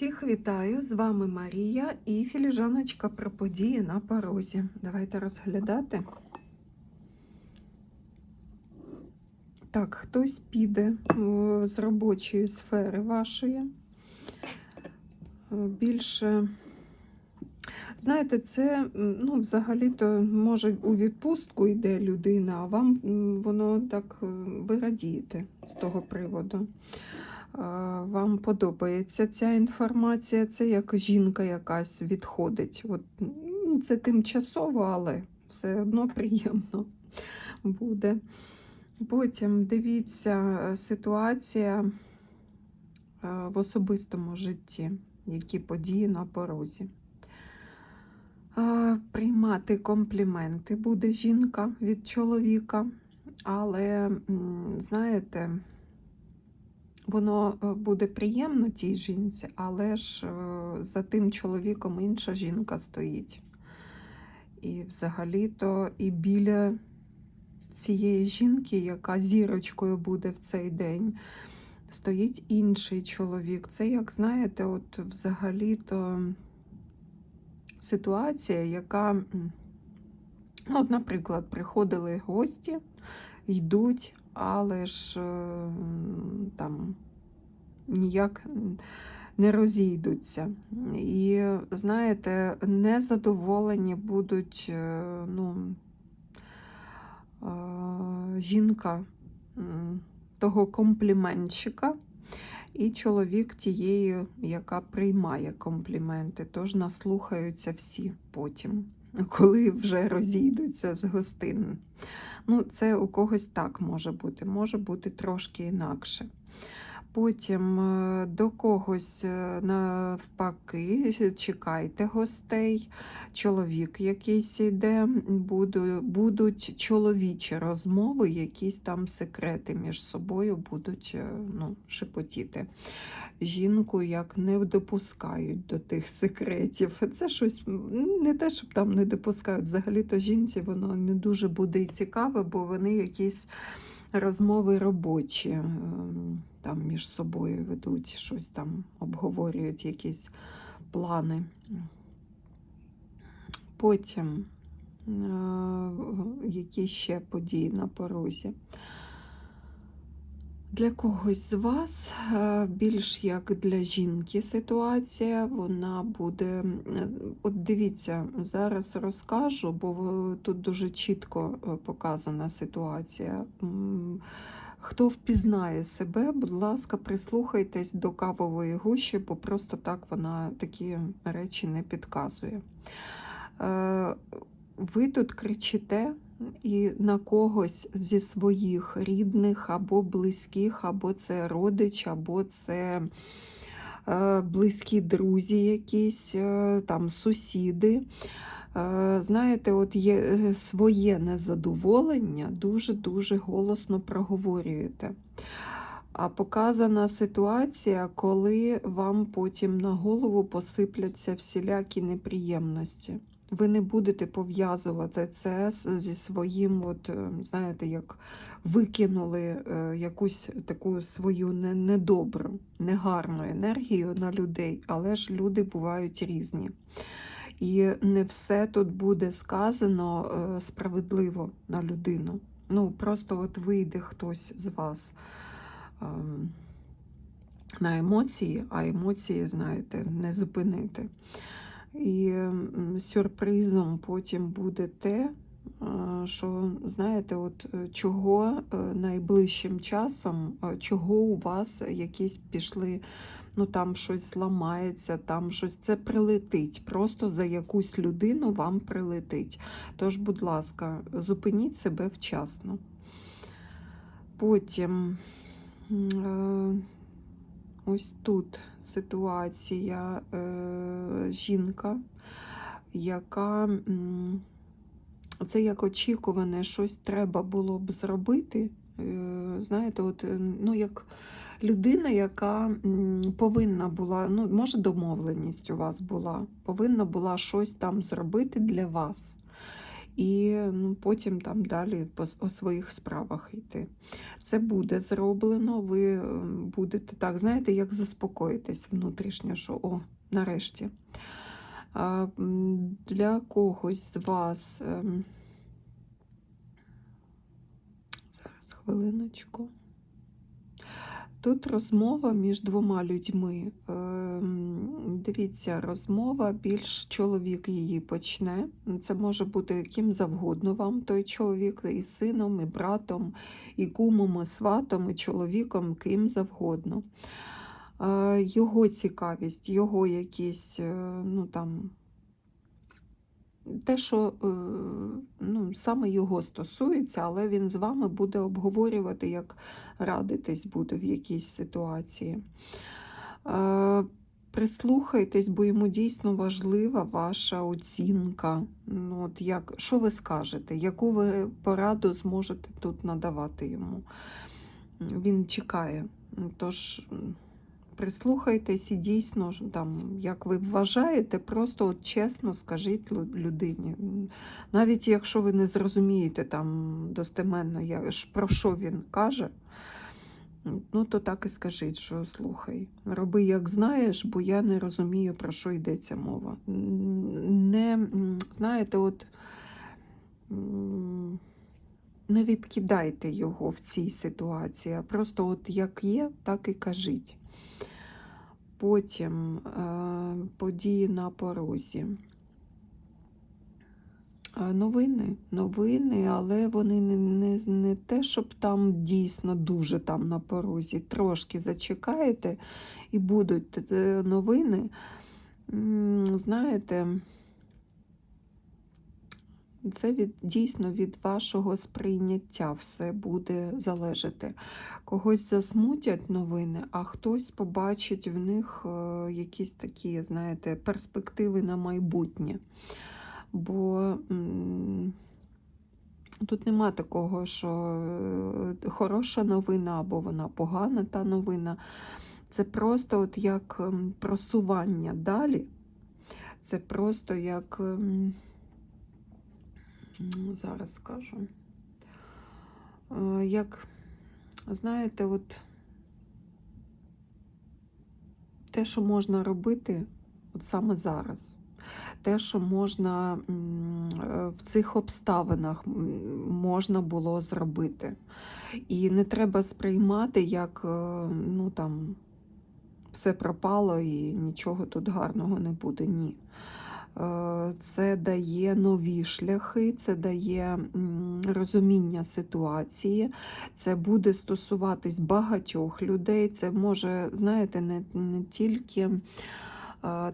Всіх вітаю! З вами Марія і філіжаночка про події на порозі. Давайте розглядати. Так, хтось піде з робочої сфери вашої. Більше, знаєте, це ну, взагалі-то може у відпустку йде людина, а вам воно так е, ви радієте з того приводу. Вам подобається ця інформація, це як жінка якась відходить. От, ну, це тимчасово, але все одно приємно буде. Потім дивіться е, ситуація е, в особистому житті, які події на порозі. Приймати компліменти буде жінка від чоловіка, але, знаєте, воно е, буде приємно тій жінці, але ж е, за тим чоловіком інша жінка стоїть. І взагалі-то і біля цієї жінки, яка зірочкою буде в цей день, стоїть інший чоловік. Це, як знаєте, от взагалі-то ситуація, яка, ну, от, наприклад, приходили гості, йдуть, але ж е, там ніяк не розійдуться. І, знаєте, незадоволені будуть е, ну, е, жінка того компліментщика. І чоловік тієї, яка приймає компліменти, тож наслухаються всі потім, коли вже розійдуться з гостин. Ну, це у когось так може бути, може бути трошки інакше. Потім е, до когось е, навпаки, чекайте гостей, чоловік якийсь йде, буду- будуть чоловічі розмови, якісь там секрети між собою будуть е, ну, шепотіти. Жінку як не допускають до тих секретів. Це щось не те, щоб там не допускають. Взагалі-то жінці воно не дуже буде і цікаве, бо вони якісь розмови робочі ем, там між собою ведуть, щось там обговорюють, якісь плани. Потім, е, які ще події на порозі. Для когось з вас е, більш як для жінки ситуація, вона буде. е, От дивіться, зараз розкажу, бо тут дуже чітко показана ситуація. Хто впізнає себе, будь ласка, прислухайтесь до кавової гущі, бо просто так вона такі речі не підказує. Е, Ви тут кричите і на когось зі своїх рідних або близьких, або це родич, або це е, близькі друзі, якісь е, там сусіди. Е, Знаєте, от є е, своє незадоволення, дуже-дуже голосно проговорюєте. А показана ситуація, коли вам потім на голову посипляться всілякі неприємності. Ви не будете пов'язувати це зі своїм, от, е, знаєте, як викинули якусь таку свою недобру, негарну енергію на людей, але ж люди бувають різні. І не все тут буде сказано е, справедливо на людину. Ну, просто от вийде хтось з вас ем, на емоції, а емоції, знаєте, не зупинити. І сюрпризом потім буде те, е, що, знаєте, от е, чого найближчим часом, чого у вас якісь пішли, ну там щось зламається, там щось це прилетить. Просто за якусь людину вам прилетить. Тож, будь ласка, зупиніть себе вчасно. Потім. е, Ось тут ситуація е, жінка, яка це як очікуване, щось треба було б зробити. Е, знаєте, от, ну, як людина, яка повинна була, ну, може, домовленість у вас була, повинна була щось там зробити для вас. і ну, потім там далі по о своїх справах йти. Це буде зроблено, ви будете так, знаєте, як заспокоїтесь внутрішньо, що о, нарешті. А, Для когось з вас. ем, Зараз хвилиночку. Тут розмова між двома людьми. Ем, Дивіться, розмова більш чоловік її почне. Це може бути ким завгодно вам, той чоловік, і сином, і братом, і кумом, і сватом, і чоловіком, ким завгодно. Е, Його цікавість, його якісь, е, ну там. Те, що е, ну, саме його стосується, але він з вами буде обговорювати, як радитись буде в якійсь ситуації. Е, Прислухайтесь, бо йому дійсно важлива ваша оцінка. Ну, от як, що ви скажете, яку ви пораду зможете тут надавати йому? Він чекає. Тож прислухайтесь і дійсно, там, як ви вважаєте, просто от чесно скажіть людині. Навіть якщо ви не зрозумієте там достеменно, про що він каже, ну то так і скажіть, що слухай, роби як знаєш, бо я не розумію, про що йдеться мова. Не, знаєте, от. не відкидайте його в цій ситуації, а просто от як є, так і кажіть. Потім е, події на порозі. Е, Новини, новини, але вони не, не, не те, щоб там дійсно дуже там на порозі. Трошки зачекаєте і будуть е, новини. Знаєте, це від, дійсно від вашого сприйняття все буде залежати. Когось засмутять новини, а хтось побачить в них е, якісь такі, знаєте, перспективи на майбутнє. Бо тут нема такого, що е, хороша новина або вона погана та новина. Це просто от як просування далі. Це просто як. Зараз скажу. Е, Як, знаєте, от те, що можна робити от саме зараз. Те, що можна е, в цих обставинах можна було зробити. І не треба сприймати, як е, ну, там, все пропало і нічого тут гарного не буде. Ні. Е, Це дає нові шляхи, це дає розуміння ситуації, це буде стосуватись багатьох людей. Це може, знаєте, не, не тільки е,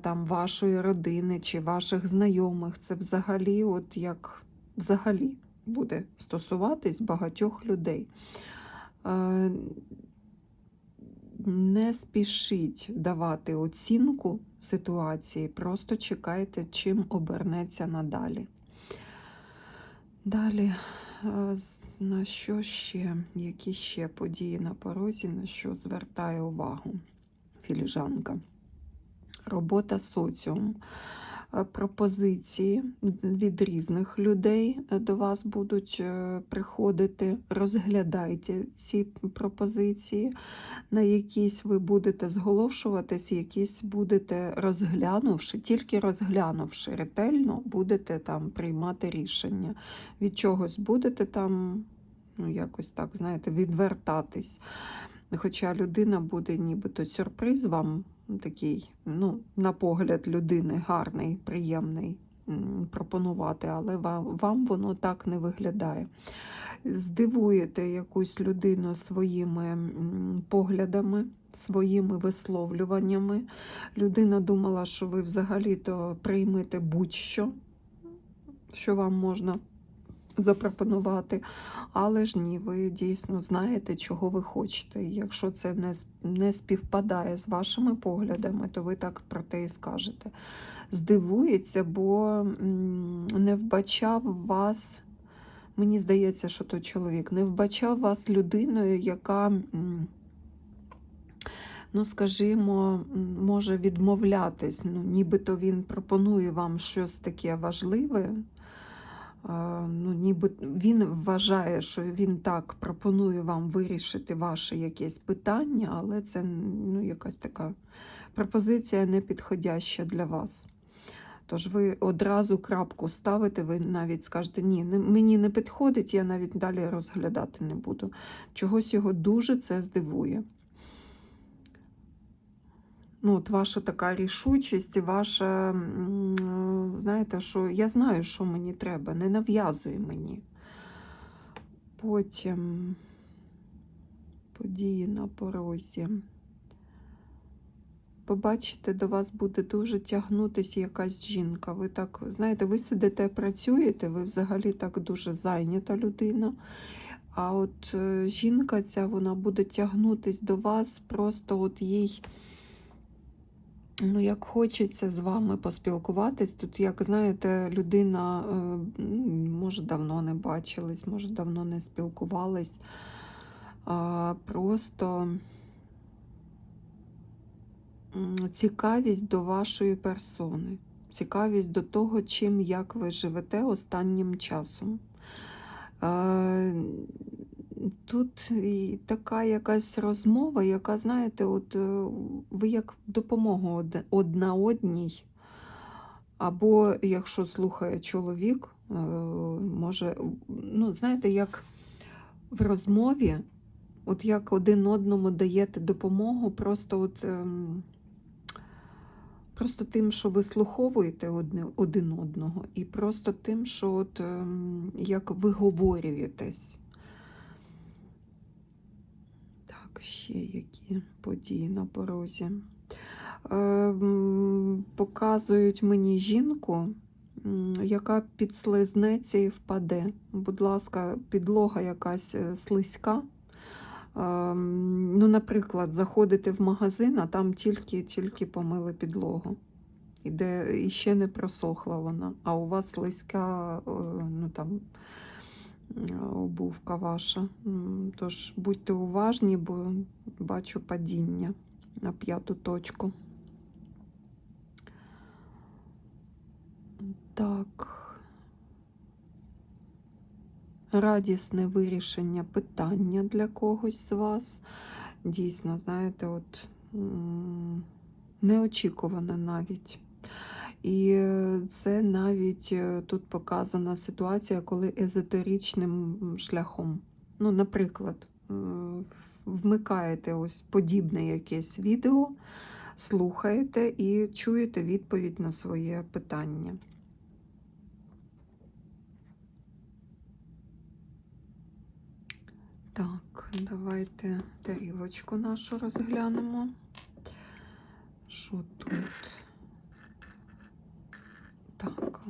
там вашої родини чи ваших знайомих. Це взагалі, от як взагалі буде стосуватись багатьох людей. Не спішіть давати оцінку ситуації, просто чекайте, чим обернеться надалі. Далі, е, на що ще, які ще події на порозі, на що звертає увагу філіжанка? Робота соціум. Е, Пропозиції від різних людей е, до вас будуть е, приходити. Розглядайте ці пропозиції, на якісь ви будете зголошуватись, якісь будете розглянувши, тільки розглянувши ретельно, будете там приймати рішення. Від чогось будете там, ну якось так, знаєте, відвертатись. Хоча людина буде нібито сюрприз вам такий, ну, на погляд людини гарний, приємний пропонувати, але вам, вам воно так не виглядає. Здивуєте якусь людину своїми поглядами, своїми висловлюваннями. Людина думала, що ви взагалі-то приймете будь-що, що вам можна запропонувати. Але ж ні, ви дійсно знаєте, чого ви хочете. І якщо це не, не співпадає з вашими поглядами, то ви так про те і скажете. Здивується, бо не вбачав вас. Мені здається, що той чоловік не вбачав вас людиною, яка, ну, скажімо, може відмовлятись. Ну, нібито він пропонує вам щось таке важливе, ну, ніби він вважає, що він так пропонує вам вирішити ваше якесь питання, але це ну, якась така пропозиція не підходяща для вас. Тож ви одразу крапку ставите, ви навіть скажете, ні, мені не підходить, я навіть далі розглядати не буду. Чогось його дуже це здивує. Ну, от ваша така рішучість, ваша, е, знаєте, що я знаю, що мені треба, не нав'язуй мені. Потім події на порозі. Побачите, до вас буде дуже тягнутися якась жінка. Ви так, знаєте, ви сидите, працюєте, ви взагалі так дуже зайнята людина. А от е, жінка ця, вона буде тягнутись до вас, просто от їй. Ну, як хочеться з вами поспілкуватись, тут, як знаєте, людина е, може давно не бачились, може давно не спілкувались. Просто цікавість до вашої персони, цікавість до того, чим як ви живете останнім часом. Тут і така якась розмова, яка, знаєте, от е, ви як допомогу одна одній. Або якщо слухає чоловік, е, може, ну, знаєте, як в розмові, от як один одному даєте допомогу, просто от. ем, Просто тим, що ви слуховуєте один одного, і просто тим, що от, ем, як виговорюєтесь. Так, ще які події на порозі. Ем, показують мені жінку, яка підслизнеться і впаде. Будь ласка, підлога якась е, слизька. Ем, Ну, наприклад, заходите в магазин, а там тільки, тільки помили підлогу. І, де, і ще не просохла вона, а у вас слизька е, ну, там, е, обувка ваша. Тож будьте уважні, бо бачу падіння на п'яту точку. Так. Радісне вирішення питання для когось з вас. Дійсно, знаєте, от неочікуване навіть. І е, це навіть е, тут показана ситуація, коли езотеричним шляхом. Ну, наприклад, е, вмикаєте ось подібне якесь відео, слухаєте і чуєте відповідь на своє питання. Так, давайте тарілочку нашу розглянемо. Що тут? Так.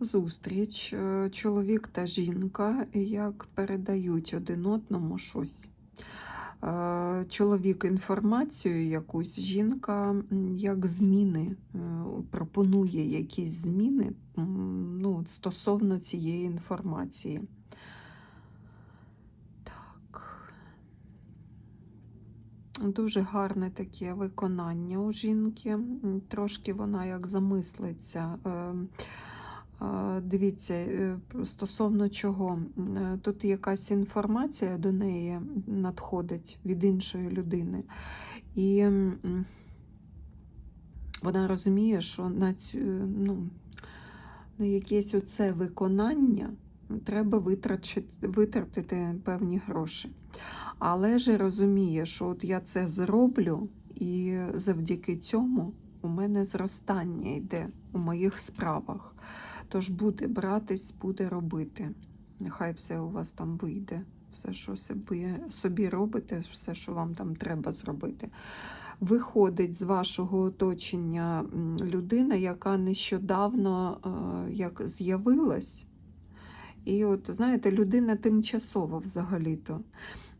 Зустріч. Е, Чоловік та жінка як передають один одному щось. Е, Чоловік інформацію якусь, жінка як зміни, е, пропонує якісь зміни ну, стосовно цієї інформації. Дуже гарне таке виконання у жінки. Трошки вона як замислиться. Е, е, Дивіться, е, стосовно чого. Тут якась інформація до неї надходить від іншої людини. І вона розуміє, що на цю, ну, на якесь оце виконання треба витратити певні гроші. Але ж розуміє, що от я це зроблю, і завдяки цьому у мене зростання йде у моїх справах. Тож буде братись, буде робити. Нехай все у вас там вийде. Все, що собі, собі робите, все, що вам там треба зробити. Виходить з вашого оточення людина, яка нещодавно е, як з'явилась. І от, знаєте, людина тимчасова взагалі-то.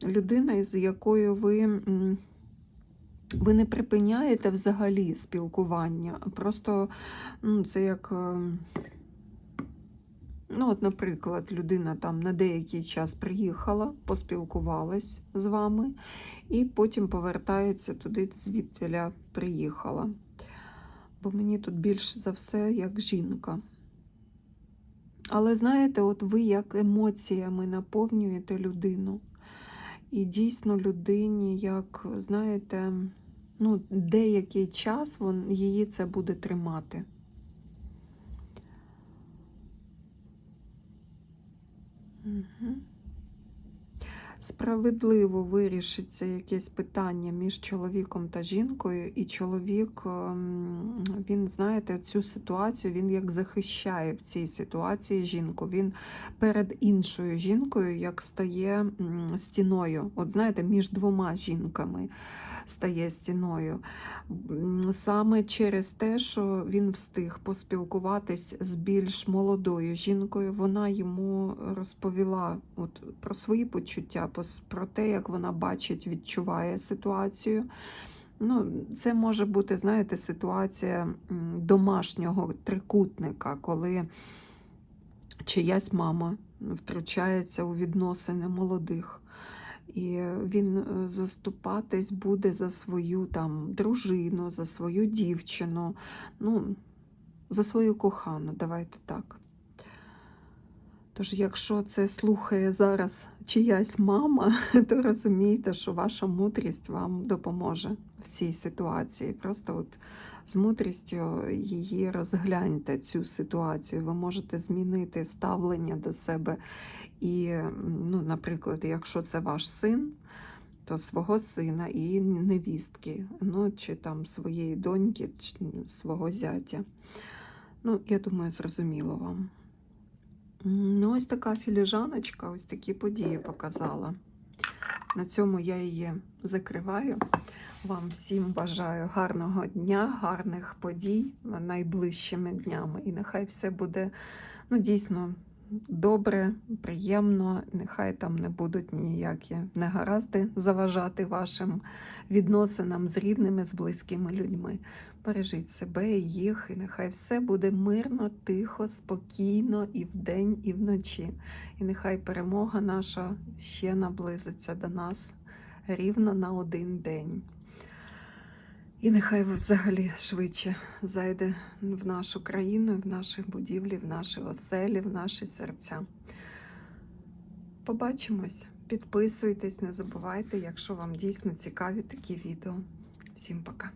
Людина, з якою ви, ви не припиняєте взагалі спілкування. Просто ну, це як. е, Ну, от, наприклад, людина там на деякий час приїхала, поспілкувалась з вами, і потім повертається туди, звідтіля приїхала. Бо мені тут більш за все як жінка. Але знаєте, от ви як емоціями наповнюєте людину. І дійсно людині, як знаєте, ну, деякий час вон, її це буде тримати. Угу. Справедливо вирішиться якесь питання між чоловіком та жінкою, і чоловік, ем, він, знаєте, цю ситуацію він як захищає в цій ситуації жінку. Він перед іншою жінкою як стає стіною. От знаєте, між двома жінками стає стіною. Саме через те, що він встиг поспілкуватись з більш молодою жінкою, вона йому розповіла от, про свої почуття, про те, як вона бачить, відчуває ситуацію. Ну, це може бути, знаєте, ситуація домашнього трикутника, коли чиясь мама втручається у відносини молодих. І він е, заступатись буде за свою там дружину, за свою дівчину, ну, за свою кохану, давайте так. Тож, якщо це слухає зараз чиясь мама, то розумійте, що ваша мудрість вам допоможе в цій ситуації. Просто от з мудрістю її розгляньте цю ситуацію. Ви можете змінити ставлення до себе. І, ну, наприклад, якщо це ваш син, то свого сина і невістки, ну, чи там своєї доньки, чи свого зятя. Ну, я думаю, зрозуміло вам. Ну, ось така філіжаночка, ось такі події показала. На цьому я її закриваю. Вам всім бажаю гарного дня, гарних подій найближчими днями. І нехай все буде ну, дійсно добре, приємно. Нехай там не будуть ніякі негаразди заважати вашим відносинам з рідними, з близькими людьми. Бережіть себе і їх, і нехай все буде мирно, тихо, спокійно і вдень, і вночі. І нехай перемога наша ще наблизиться до нас рівно на один день. І нехай взагалі швидше зайде в нашу країну, в наші будівлі, в наші оселі, в наші серця. Побачимось, підписуйтесь, не забувайте, якщо вам дійсно цікаві такі відео. Всім пока!